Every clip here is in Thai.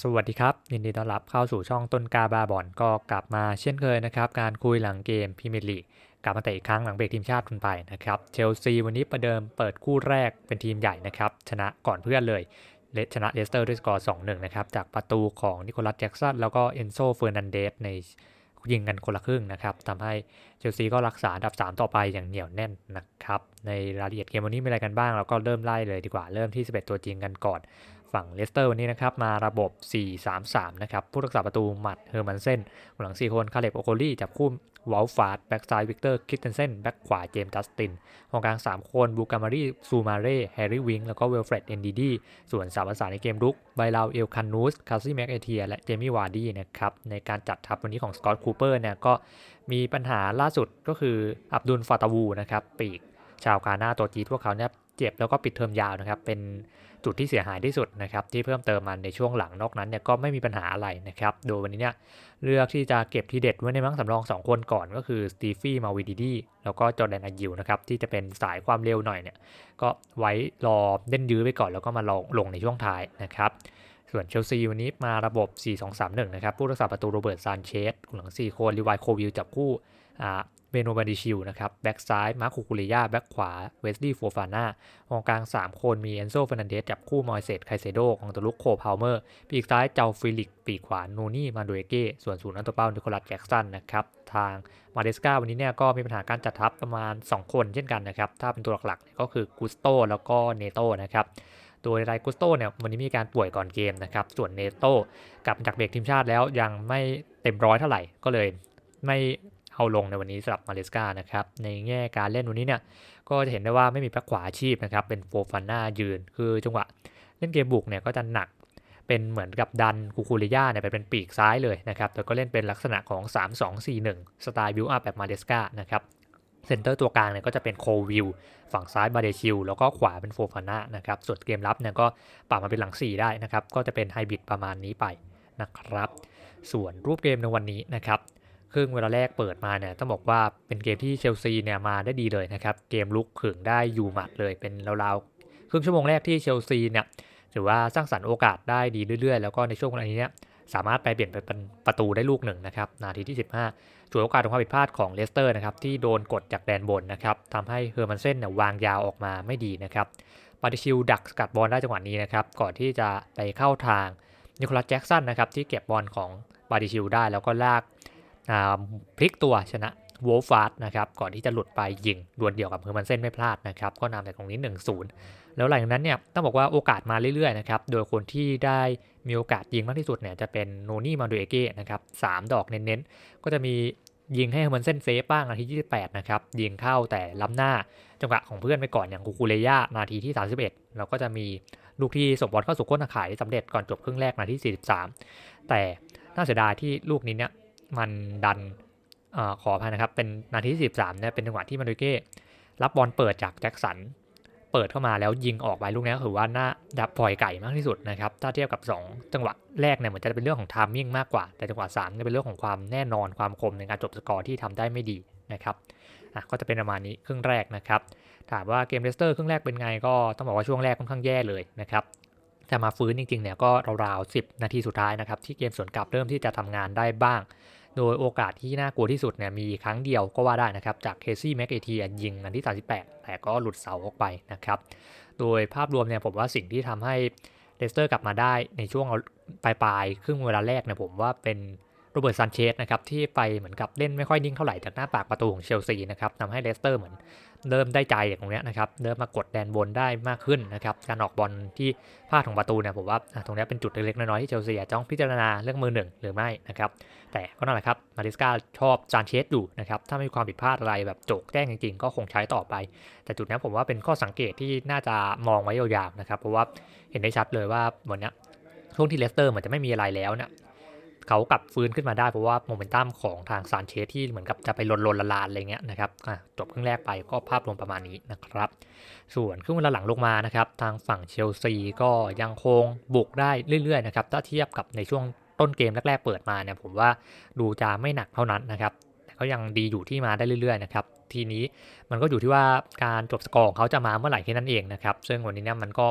สวัสดีครับ ยินดีต้อนรับเข้าสู่ช่องต้นกาบาบอนก็กลับมาเช่นเคยนะครับ การคุยหลังเกมพรีเมียร์ลีกกลับมาเตะอีกครั้งหลังเบรกทีมชาติกันไปนะครับเชลซีวันนี้ประเดิมเปิดคู่แรกเป็นทีมใหญ่นะครับ ชนะก่อนเพื่อนเลยเลชนะเลสเตอร์ด้วยสกอร์ 2-1 นะครับ จากประตูของนิโคลัสแจ็กสันแล้วก็เอนโซเฟอร์นันเดสในยิงกันคนละครึ่งนะครับทำให้เชลซีก็รักษาอันดับ 3 ต่อไปอย่างเหนียวแน่นนะครับ ในรายละเอียดเกมวันนี้มีอะไรกันบ้าง เราก็เริ่มไล่เลยดีกว่า เริ่มที่ 11 ตัวจริงกันก่อน ฝั่งเลสเตอร์วันนี้นะครับมาระบบ 4-3-3 นะครับผู้รักษาประตูหมัดเฮอร์มันเซนหลัง 4 คนคาเลบโอโคลี่จับคู่วอลฟาร์ดแบ็กซ้ายวิกเตอร์คิตเทนเซนแบ็กขวาเจมส์จัสตินตรงกลาง 3 คนบูกามารีซูมาเร่แฮร์รี่วิงแล้วก็เวลเฟรดเอนดีดีส่วนสามภาษานในเกมรุกไบลาวเอลคันนูสคาซี่แม็กเอเทียและเจมี่วาร์ดี้นะครับในการจัดทัพวันนี้ของสกอตคูเปอร์เนี่ยก็มีปัญหาล่าสุดก็คืออับดุลฟาตาวูนะครับปีกชาวกาหน้าตัวจีพวกเขาเนี่ยเจ็บแล้วก็ปิดเทอมยาวนะครับเป็นจุดที่เสียหายที่สุดนะครับที่เพิ่มเติมมันในช่วงหลังนอกนั้นเนี่ยก็ไม่มีปัญหาอะไรนะครับโดยวันนี้เนี่ยเลือกที่จะเก็บทีเด็ดไว้ในมังสำรอง 2 คนก่อนก็คือสตีฟี่มาวิดีดีแล้วก็จอแดนอายิวนะครับที่จะเป็นสายความเร็วหน่อยเนี่ยก็ไว้รอเล่นยื้อไปก่อนแล้วก็มาลองลงในช่วงท้ายนะครับส่วนเชลซีวันนี้มาระบบ 4-2-3-1 นะครับ ผู้รักษาประตูโรเบิร์ตซานเชสหลัง4คนลีวายโควิลจับคู่ เบโนบาดิชิลนะครับแบ็กซ้ายมาร์คูคูเลียแบ็กขวาเวสตี้โฟฟาน่ากองกลาง 3 คนมีเอนโซเฟรนันเดสจับคู่มอยเซตไคเซโดของตัวลุกโคพาวเมอร์ ปีกซ้ายเจ้าฟิลิก ปีกขวานูนี่มาโดเอเก้ส่วนศูนย์นันตัวเป้านิโคลัสแจ็กสันนะครับทางมาเดสกาวันนี้เนี่ยก็มีปัญหาการจัดทัพประมาณ 2 คนเช่นกันนะครับถ้าเป็นตัวหลักๆก็คือกุสโตแล้วก็เนโตนะครับโดยไรกุสโตเนี่ยวันนี้มีการป่วยก่อนเกมนะครับส่วนเนโตกลับจากเบรกทีมชาติแล้วยังไม่เต็มร้อยเท่าไหร่ก็เลยไม่ เอาลงในวันนี้สำหรับมาเลสกานะครับในแง่การเล่นวันนี้เนี่ยก็จะเห็นได้ว่าไม่มีแบ็คขวาอาชีพนะครับเป็นโฟฟาน่ายืน คือจังหวะเล่นเกมบุกเนี่ยก็จะหนักเป็นเหมือนกับดันคูคูริยาเนี่ยไปเป็นปีกซ้ายเลยนะครับแต่ก็เล่นเป็นลักษณะของ 3-2-4-1 สไตล์บิวอัพแบบมาเลสกานะครับเซนเตอร์ตัวกลางเนี่ยก็จะเป็นโควิลฝั่งซ้ายบาเดชิลแล้วก็ขวาเป็นโฟฟาน่านะครับส่วนเกมรับเนี่ยก็ปรับมาเป็นหลัง 4 ได้นะครับก็จะเป็นไฮบริดประมาณนี้ไปนะครับส่วนรูปเกมในวันนี้นะครับ ครึ่งเวลาแรกเปิดมาเนี่ยต้องบอกว่าเป็นเกมที่เชลซีเนี่ยมาได้ดีเลยนะครับ เกมลุกขึงได้อยู่หมัดเลยเป็นราวๆครึ่งชั่วโมงแรกที่เชลซีเนี่ยถือว่าสร้างสรรค์โอกาสได้ดีเรื่อยๆ แล้วก็ในช่วงเวลานี้เนี่ยสามารถไปเปลี่ยนเป็นประตูได้ลูกหนึ่งนะครับนาทีที่ 15ช่วยโอกาสของความผิดพลาดของเลสเตอร์นะครับที่โดนกดจากแดนบนนะครับทำให้เฮอร์มันเซนเนี่ยวางยาวออกมาไม่ดีนะครับปาติชิลดักสกัดบอลได้จังหวะนี้นะครับก่อนที่จะไปเข้าทางนิโคลัสแจ็กสันนะครับที่เก็บบอลของบาติชิลได้แล้วก็ลาก พลิกตัวชนะโวลฟาร์ดนะครับก่อนที่จะหลุดไปยิงดวลเดียวกับเฮอร์มันเซนไม่พลาดนะครับก็นำแต่ตรงนี้ 1-0 แล้วหลังจากนั้นเนี่ยต้องบอกว่าโอกาสมาเรื่อยๆนะครับโดยคนที่ได้มีโอกาสยิงมากที่สุดเนี่ยจะเป็นโนนี่มาดูเอเก้นะครับสดอกเน้นๆ ก็จะมียิงให้เฮอร์มันเซนเซฟบ้างนาทีที่28 นะครับ ยิงเข้าแต่ล้ำหน้าจังหวะของเพื่อนไปก่อนอย่างกูคูเลย่านาทีที่ 31 แล้วก็จะมีลูกที่ส่งบอลเข้าสู่ก้นตะข่ายสำเร็จก่อนจบครึ่งแรกนาทีที่43 แต่น่าเสียดายที่ลูกนี้เนี่ย มันดันอขออภัยนะครับ เป็นนาทีที่13เนี่ยเป็นจังหวะที่มาดูเก้รับบอลเปิดจากแจ็คสัน เปิดเข้ามาแล้วยิงออกไปลูกนี้ถือว่าน่าดับปล่อยไก่มากที่สุดนะครับ ถ้าเทียบกับ 2 จังหวะแรกเนี่ยเหมือนจะเป็นเรื่องของทามมิ่งมากกว่า แต่จังหวะ3เนี่ยเป็นเรื่องของความแน่นอนความคมในการจบสกอร์ที่ทำได้ไม่ดีนะครับอะก็จะเป็นประมาณนี้ครึ่งแรกนะครับ ถามว่าเกมเลสเตอร์ครึ่งแรกเป็นไงก็ต้องบอกว่าช่วงแรกค่อนข้างแย่เลยนะครับ จะมาฟื้นจริงๆเนี่ยก็ราวๆ10 นาทีสุดท้ายนะครับที่เกมสวนกลับเริ่มที่จะทำงานได้บ้าง โดยโอกาสที่น่ากลัวที่สุดเนี่ยมีครั้งเดียวก็ว่าได้นะครับจากเคซี่แม็กเอทียิงอันที่ 38 แต่ก็หลุดเสาออกไปนะครับโดยภาพรวมเนี่ยผมว่าสิ่งที่ทำให้เลสเตอร์กลับมาได้ในช่วงปลายๆครึ่งเวลาแรกเนี่ยผมว่าเป็น โรเบิร์ตซันเชสนะครับที่ไปเหมือนกับเล่นไม่ค่อยนิ่งเท่าไหร่จากหน้าปากประตูของเชลซีนะครับทำให้เลสเตอร์เหมือนเริ่มได้ใจอย่างตรงนี้นะครับเริ่มมากดแดนบนได้มากขึ้นนะครับการออกบอลที่พลาดของประตูเนี่ยผมว่าตรงนี้เป็นจุดเล็กๆน้อยๆที่เชลซีจะต้องพิจารณาเรื่องมือหนึ่งหรือไม่นะครับแต่ก็นั่นแหละครับมาริสกาชอบซานเชสอยู่นะครับถ้าไม่มีความผิดพลาดอะไรแบบโจกแจ้งจริงๆ ก็คงใช้ต่อไป แต่จุดนี้ผมว่าเป็นข้อสังเกตที่น่าจะมองไว้ยาวๆนะครับเพราะว่าเห็นได้ชัดเลยว่าวันนี้ช่วงที่เลสเตอร์เหมือนจะไม่มีอะไรแล้วเนี่ย เขากลับฟื้นขึ้นมาได้เพราะว่าโมเมนตัมของทางซานเชสที่เหมือนกับจะไปลนลนละลานอะไรเงี้ยนะครับจบครึ่งแรกไปก็ภาพรวมประมาณนี้นะครับ ส่วนครึ่งเวลาหลังลงมานะครับทางฝั่งเชลซีก็ยังคงบุกได้เรื่อยๆนะครับถ้าเทียบกับในช่วงต้นเกมแรกๆเปิดมาเนี่ยผมว่าดูจะไม่หนักเท่านั้นนะครับแต่ก็ยังดีอยู่ที่มาได้เรื่อยๆนะครับทีนี้มันก็อยู่ที่ว่าการจบสกอร์ของเขาจะมาเมื่อไหร่แค่นั้นเองนะครับซึ่งวันนี้เนี่ยมันก็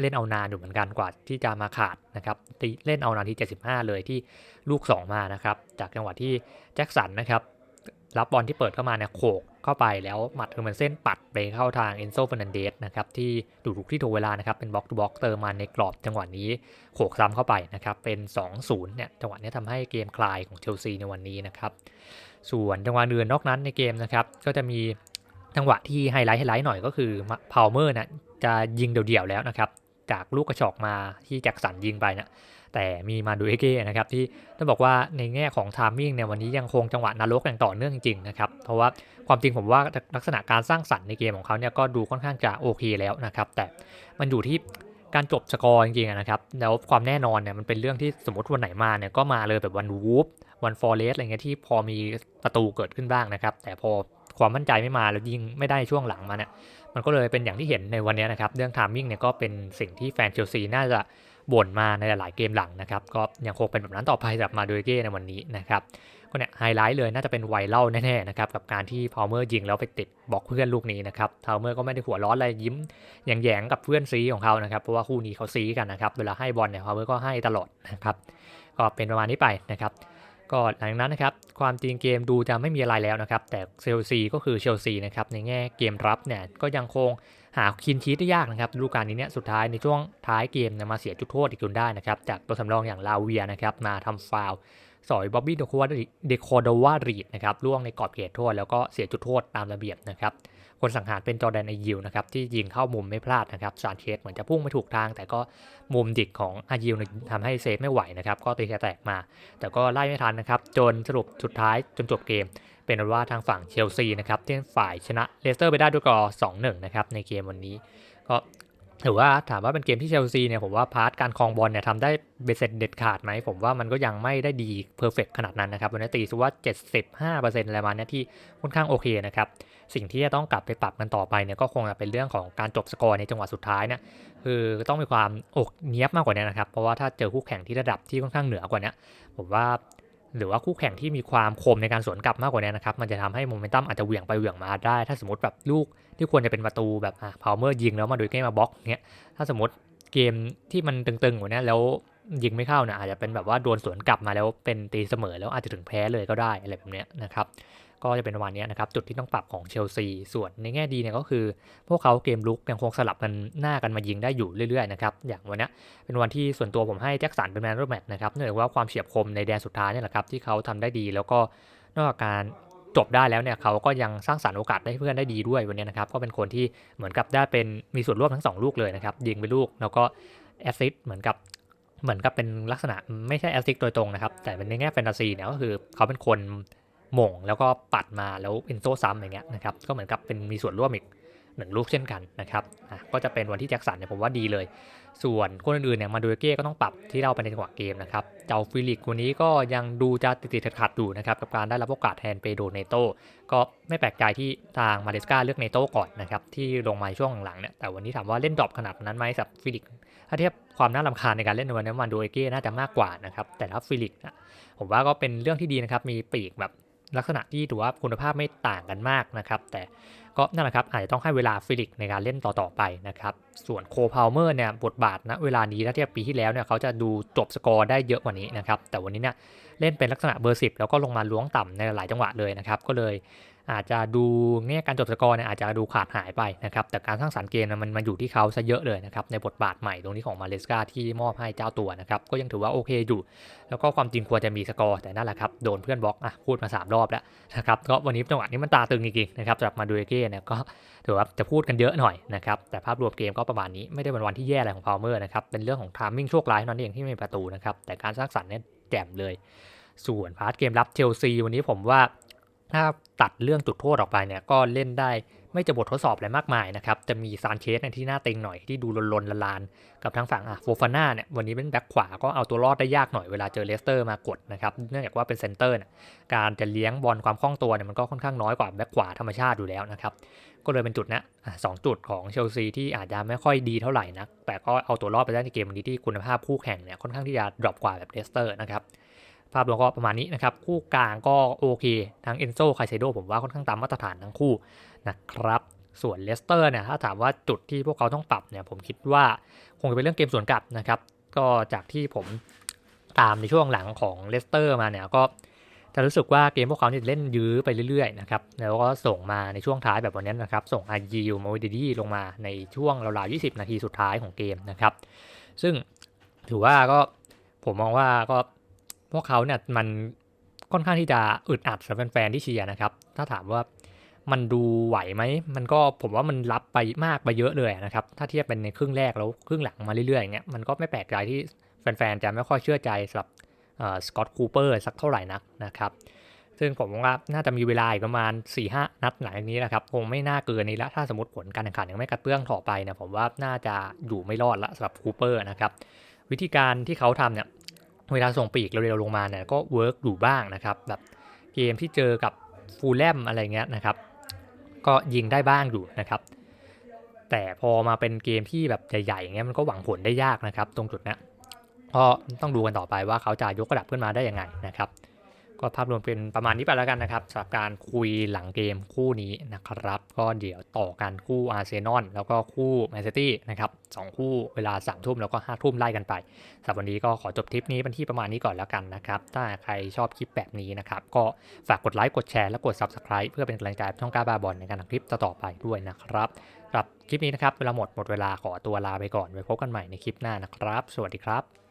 เล่นเอานานอยู่เหมือนกันกว่าที่จะมาขาดนะครับตีเล่นเอานาที 75 เลยที่ลูก 2 มานะครับจากจังหวะที่แจ็คสันนะครับรับบอลที่เปิดเข้ามาเนี่ยโขกเข้าไปแล้วหมัดเฮอร์เมนเซ่นปัดไปเข้าทางเอนโซเฟอร์นันเดสนะครับที่ดูถูกที่ถูกเวลานะครับเป็นบล็อกทูบล็อกเติมมาในกรอบจังหวะนี้โขกซ้ำเข้าไปนะครับเป็น 2-0เนี่ยจังหวะนี้ทำให้เกมคลายของเชลซีในวันนี้นะครับส่วนจังหวะอื่นนอกนั้นในเกมนะครับก็จะมีจังหวะที่ไฮไลท์ไฮไลท์หน่อยก็คือพาวเมอร์นะจะยิงเดี่ยวๆแล้วนะครับ จากลูกกระชอกมาที่แจ็คสันยิงไปนะแต่มีมาดูเอเก้นะครับที่ต้องบอกว่าในแง่ของทามมิ่งเนี่ยวันนี้ยังคงจังหวะนรกอย่างต่อเนื่องจริงๆนะครับเพราะว่าความจริงผมว่าลักษณะการสร้างสรรค์ในเกมของเขาเนี่ยก็ดูค่อนข้างจะโอเคแล้วนะครับแต่มันอยู่ที่การจบสกอร์จริงๆนะครับแล้วความแน่นอนเนี่ยมันเป็นเรื่องที่สมมติวันไหนมาเนี่ยก็มาเลยแบบวันวูฟวันฟอร์เรสอะไรเงี้ยที่พอมีประตูเกิดขึ้นบ้างนะครับแต่พอ ความมั่นใจไม่มาแล้วยิงไม่ได้ช่วงหลังมาเนี่ยมันก็เลยเป็นอย่างที่เห็นในวันนี้นะครับ เรื่องทามมิ่งเนี่ยก็เป็นสิ่งที่แฟนเชลซีน่าจะบ่นมาในหลายเกมหลังนะครับ ก็ยังคงเป็นแบบนั้นต่อไปสำหรับมาดยเก้ในวันนี้นะครับก็เนี่ยไฮไลท์เลยน่าจะเป็นไวรัลแน่ๆนะครับกับการที่พาวเมอร์ยิงแล้วไปติดบล็อกเพื่อนลูกนี้นะครับพาวเมอร์ก็ไม่ได้หัวร้อนอะไรยิ้มแยงๆกับเพื่อนซีของเขานะครับเพราะว่าคู่นี้เขาซีกันนะครับเวลาให้บอลเนี่ยพาวเมอร์ก็ให้ตลอดนะครับก็เป็นประมาณนี้ไปนะครับ ก็หลังจากนั้นนะครับความจริงเกมดูจะไม่มีอะไรแล้วนะครับ แต่เชลซีก็คือเชลซีนะครับในแง่เกมรับเนี่ยก็ยังคงหาคินชีตได้ยากนะครับฤดูกาลนี้เนี่ยสุดท้ายในช่วงท้ายเกมเนี่ยมาเสียจุดโทษอีกจนได้นะครับจากตัวสำรองอย่างลาเวียนะครับมาทำฟาวสอยบ๊อบบี้เดโควาเดโคโดวารีดนะครับล่วงในกรอบเขตโทษแล้วก็เสียจุดโทษตามระเบียบนะครับ คนสังหารเป็นจอแดนไอยิวนะครับที่ยิงเข้ามุมไม่พลาดนะครับซานเชสเหมือนจะพุ่งไม่ถูกทาง แต่ก็มุมดิกของอายิวทำให้เซฟไม่ไหวนะครับก็ตีแตกมา แต่ก็ไล่ไม่ทันนะครับจนสรุปสุดท้ายจนจบเกม เป็นว่าทางฝั่งเชลซีนะครับที่ฝ่ายชนะเลสเตอร์ไปได้ด้วยกอร์2-1นะครับในเกมวันนี้ก็ ถือว่าถามว่าเป็นเกมที่เชลซีเนี่ยผมว่าพาร์ทการคลองบอลเนี่ยทำได้เบสเซ็ตเด็ดขาดไหมผมว่ามันก็ยังไม่ได้ดีเพอร์เฟกขนาดนั้นนะครับวันนี้ตีซะว่า 75%อะไรมาเนี่ยที่ค่อนข้างโอเคนะครับสิ่งที่จะต้องกลับไปปรับกันต่อไปเนี่ยก็คงจะเป็นเรื่องของการจบสกอร์ในจังหวะสุดท้ายเนี่ยคือต้องมีความอกเนี้ยบมากกว่านี้นะครับเพราะว่าถ้าเจอคู่แข่งที่ระดับที่ค่อนข้างเหนือกว่านี้ผมว่า หรือว่าคู่แข่งที่มีความคมในการสวนกลับมากกว่านี้นะครับ มันจะทำให้โมเมนตัมอาจจะเหวี่ยงไปเหวี่ยงมาได้ ถ้าสมมติแบบลูกที่ควรจะเป็นประตูแบบอะพาวเมอร์ยิงแล้วมาโดยเกมมาบล็อกเนี้ย ถ้าสมมติเกมที่มันตึงๆกว่านี้แล้วยิงไม่เข้าเนี่ยอาจจะเป็นแบบว่าโดนสวนกลับมาแล้วเป็นตีเสมอแล้วอาจจะถึงแพ้เลยก็ได้อะไรแบบเนี้ยนะครับ ก็จะเป็นวันนี้นะครับจุดที่ต้องปรับของเชลซีส่วนในแง่ดีเนี่ยก็คือ พวกเขาเกมลุกยังคงสลับกันหน้ากันมายิงได้อยู่เรื่อยๆนะครับอย่างวันนี้เป็นวันที่ส่วนตัวผมให้แจ็คสันเป็นแมนรูปแมตช์นะครับเนื่องจากว่าความเฉียบคมในแดนสุดท้ายเนี่ยแหละครับที่เขาทำได้ดีแล้วก็นอกจากการจบได้แล้วเนี่ยเขาก็ยังสร้างสรรค์โอกาสให้เพื่อนได้ดีด้วยวันนี้นะครับก็เป็นคนที่เหมือนกับได้เป็นมีส่วนร่วมทั้ง 2 ลูกเลยนะครับยิงไปลูกแล้วก็แอสซิสเหมือนกับเหมือนกับเป็นลักษณะไม่ใช่แอสซิสโดยตรงนะครับแต่เป็นในแง่แฟนตาซีเนี่ยก็คือเขาเป็นคน ม่งแล้วก็ปัดมาแล้วเอนโซซ้ำอย่างเงี้ยนะครับก็เหมือนกับเป็นมีส่วนร่วมอีกหนึ่งลูกเช่นกันนะครับอะก็จะเป็นวันที่แจ็คสันเนี่ยผมว่าดีเลย ส่วนคนอื่นๆเนี่ยมาดูเก้ก็ต้องปรับที่เราไปในจังหวะเกมนะครับ เจ้าฟิลิกวันนี้ก็ยังดูจะติดๆขัดๆอยู่นะครับกับการได้รับโอกาสแทนเปโดเนโตก็ไม่แปลกใจที่ทางมาเลสกาเลือกเนโตก่อนนะครับที่ลงมาช่วงหลังๆเนี่ยแต่วันนี้ถามว่าเล่นดรอปขนาดนั้นไหมสำหรับฟิลิกถ้าเทียบความน่ารำคาญในการเล่นในวันนี้มาดูเก้น่าจะมากกว่านะครับแต่ถ้าฟิลิกนะผมว่าก็เป็นเรื่องที่ดีนะครับมีปีกแบบ ลักษณะที่ถือว่าคุณภาพไม่ต่างกันมากนะครับ แต่ก็นั่นแหละครับอาจจะต้องให้เวลาฟิลิกในการเล่นต่อๆไปนะครับ ส่วนโคพาวเมอร์เนี่ยบทบาทนะเวลานี้ถ้าเทียบปีที่แล้วเนี่ยเขาจะดูจบสกอร์ได้เยอะกว่านี้นะครับ แต่วันนี้เนี่ยเล่นเป็นลักษณะเบอร์สิบแล้วก็ลงมาล้วงต่ำในหลายจังหวะเลยนะครับ ก็เลย อาจจะดูเนี่ยการจบสกอร์เนี่ยอาจจะดูขาดหายไปนะครับแต่การสร้างสรรค์เกมมันมันอยู่ที่เขาซะเยอะเลยนะครับในบทบาทใหม่ตรงนี้ของมาเลสกาที่มอบให้เจ้าตัวนะครับก็ยังถือว่าโอเคอยู่ แล้วก็ความจริงควรจะมีสกอร์แต่นั่นแหละครับโดนเพื่อนบล็อกอะพูดมา 3 รอบแล้วนะครับก็วันนี้จังหวะนี้มันตาตึงจริงๆนะครับสำหรับมาดูเอเก้เนี่ยก็ถือว่าจะพูดกันเยอะหน่อยนะครับแต่ภาพรวมเกมก็ประมาณนี้ไม่ได้เป็นวันที่แย่อะไรของพาวเมอร์นะครับเป็นเรื่องของทามมิ่งโชคร้ายนั้นเองที่ไม่มีประตูนะครับแต่การสร้างสรรค์เนี่ยแจ่มเลยส่วนพาร์ทเกมรับเชลซีวันนี้ผมว่า ถ้าตัดเรื่องจุดโทษออกไปเนี่ยก็เล่นได้ไม่จะบททดสอบอะไรมากมายนะครับ จะมีซานเชสที่หน้าเต็งหน่อยที่ดูลนๆละลาน กับทางฝั่งอะโฟฟาน่าเนี่ยวันนี้เป็นแบ็คขวาก็เอาตัวรอดได้ยากหน่อยเวลาเจอเลสเตอร์มากดนะครับ เนื่องจากว่าเป็นเซนเตอร์เนี่ยการจะเลี้ยงบอลความคล่องตัวเนี่ยมันก็ค่อนข้างน้อยกว่าแบ็คขวาธรรมชาติอยู่แล้วนะครับ ก็เลยเป็นจุดนะสองจุดของเชลซีที่อาจจะไม่ค่อยดีเท่าไหร่นะแต่ก็เอาตัวรอดไปได้ในเกมวันนี้ที่คุณภาพคู่แข่งเนี่ยค่อนข้างที่จะดรอปกว่าแบบเลสเตอร์นะครับ ภาพรวมก็ประมาณนี้นะครับ คู่กลางก็โอเค ทั้งเอนโซไคเซโดผมว่าค่อนข้างตามมาตรฐานทั้งคู่นะครับ ส่วนเลสเตอร์เนี่ยถ้าถามว่าจุดที่พวกเขาต้องปรับเนี่ยผมคิดว่าคงจะเป็นเรื่องเกมสวนกลับนะครับ ก็จากที่ผมตามในช่วงหลังของเลสเตอร์มาเนี่ยก็จะรู้สึกว่าเกมพวกเขาเนี่ยเล่นยื้อไปเรื่อยๆนะครับ แล้วก็ส่งมาในช่วงท้ายแบบวันนี้นะครับ ส่งอายิวมาวิดดี้ลงมาในช่วงราวๆ20 นาทีสุดท้ายของเกมนะครับ ซึ่งถือว่าก็ผมมองว่าก็ วกเขาเนี่ยมันค่อนข้างที่จะอึดอัดสำหรับแฟนๆที่เชียร์นะครับ ถ้าถามว่ามันดูไหวไหม มันก็ผมว่ามันรับไปมากไปเยอะเลยนะครับ ถ้าเทียบเป็นในครึ่งแรกแล้วครึ่งหลังมาเรื่อยๆอย่างเงี้ย มันก็ไม่แปลกใจที่แฟนๆจะไม่ค่อยเชื่อใจสำหรับสกอตคูเปอร์สักเท่าไหร่นักนะครับ ซึ่งผมว่าน่าจะมีเวลาอีกประมาณ4ี่ห้านัดหลังจากนี้นะครับ คงไม่น่าเกินนี้ละถ้าสมมติผลการแข่งขันยังไม่กระเตื้องต่อไปเนี่ยผมว่าน่าจะอยู่ไม่รอดละสำหรับคูเปอร์นะครับ วิธีการที่เขาทำเนี่ย เวลาส่งปีกเร็วๆลงมาเนี่ยก็เวิร์กอยู่บ้างนะครับแบบเกมที่เจอกับฟูลแลมอะไรเงี้ยนะครับก็ยิงได้บ้างอยู่นะครับ แต่พอมาเป็นเกมที่แบบใหญ่ๆอย่างเงี้ยมันก็หวังผลได้ยากนะครับ ตรงจุดนี้ก็ต้องดูกันต่อไปว่าเขาจะยกระดับขึ้นมาได้ยังไงนะครับ ก็ภาพรวมเป็นประมาณนี้ไปแล้วกันนะครับสำหรับการคุยหลังเกมคู่นี้นะครับ ก็เดี๋ยวต่อกันคู่อาร์เซนอลแล้วก็คู่แมนซิตี้นะครับสองคู่เวลา3ามทุ่มแล้วก็5้าทุ่มไล่กันไปสำหรับวันนี้ก็ขอจบทริปนี้เป็นที่ประมาณนี้ก่อนแล้วกันนะครับ ถ้าใครชอบคลิปแบบนี้นะครับ ก็ฝากกดไลค์กดแชร์และกด Subscribe เพื่อเป็นกำลังใจช่องกล้าบาบอลในการทำคลิปต่อไปด้วยนะครับสำหรับคลิปนี้นะครับเวลาหมดหมดเวลาขอตัวลาไปก่อนไว้พบกันใหม่ในคลิปหน้านะครับ สวัสดีครับ